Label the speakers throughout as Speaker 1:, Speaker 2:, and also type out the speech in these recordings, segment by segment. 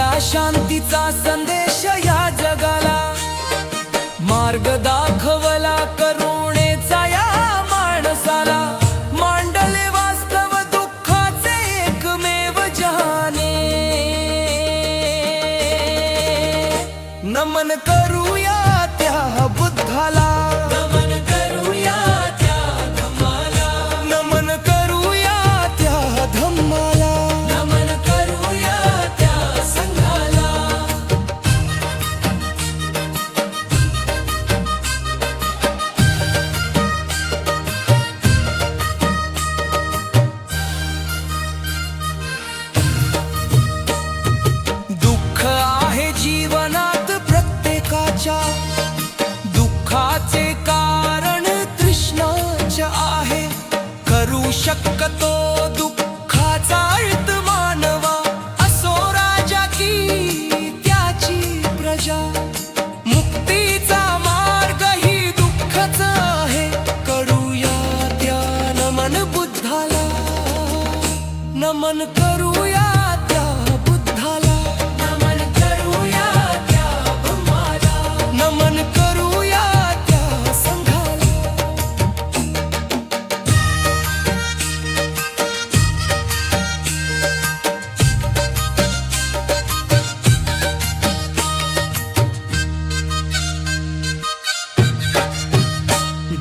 Speaker 1: दिला शांतीचा संदेश या जगाला. मार्ग दाखवला करुणेचा या माणसाला. मांडले वास्तव दुःखाचे एकमेव जहाने. नमन करूया त्या बुद्धाला. शकतो दुःखाचा मानवा. असो राजा की त्याची प्रजा. मुक्तीचा मार्ग ही दुःखच आहे. करूया त्या नमन बुद्धाला. नमन करूया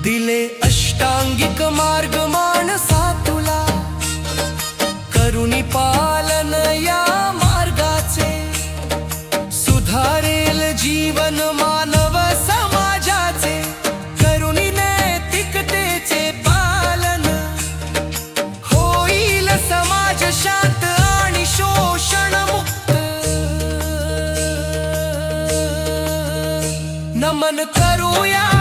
Speaker 1: दिले अष्टांगिक मार्ग मानसा तुला. करुणी पालन या मार्गाचे. सुधारेल जीवन मानव समाजाचे. करुणी नैतिकतेचे पालन. होईल समाज शांत आणि शोषण मुक्त. नमन करूया.